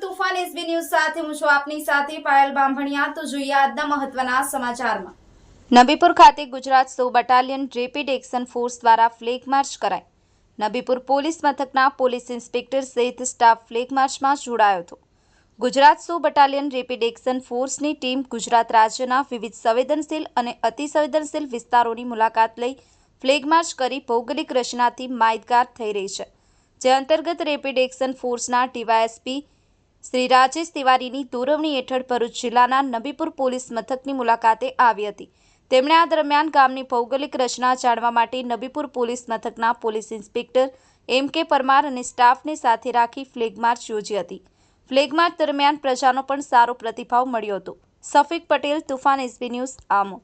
તુફાન SB સાથે હું આપની સાથે પાયલ બાંભણિયા. તો જોઈએ આજના સમાચારમાં. નબીપુર ખાતે ગુજરાત સો બટાલિયન રેપિડ એક્શન ફોર્સ દ્વારા ફ્લેગ માર્ચ નબીપુર પોલીસ મથકના પોલીસ ઇન્સ્પેક્ટર સહિત સ્ટાફ ફ્લેગ જોડાયો હતો. ગુજરાત સો બટાલિયન રેપિડ એક્શન ફોર્સની ટીમ ગુજરાત રાજ્યના વિવિધ સંવેદનશીલ અને અતિ સંવેદનશીલ વિસ્તારોની મુલાકાત લઈ ફ્લેગ માર્ચ કરી ભૌગોલિક રચનાથી માહિતગાર થઈ રહી છે. જે અંતર્ગત રેપિડ એક્શન ફોર્સના ડીવાયએસપી શ્રી રાજેશ તિવારીની દોરવણી હેઠળ ભરૂચ જિલ્લાના નબીપુર પોલીસ મથકની મુલાકાતે આવી હતી. તેમણે આ દરમિયાન ગામની ભૌગોલિક રચના જાણવા માટે નબીપુર પોલીસ મથકના police inspector M K Parmar અને સ્ટાફને સાથે રાખી ફ્લેગ માર્ચ યોજી હતી. ફ્લેગ માર્ચ દરમિયાન પ્રજાનો પણ સારો પ્રતિભાવ મળ્યો હતો. Shafiq Patel, તુફાન SB news આમો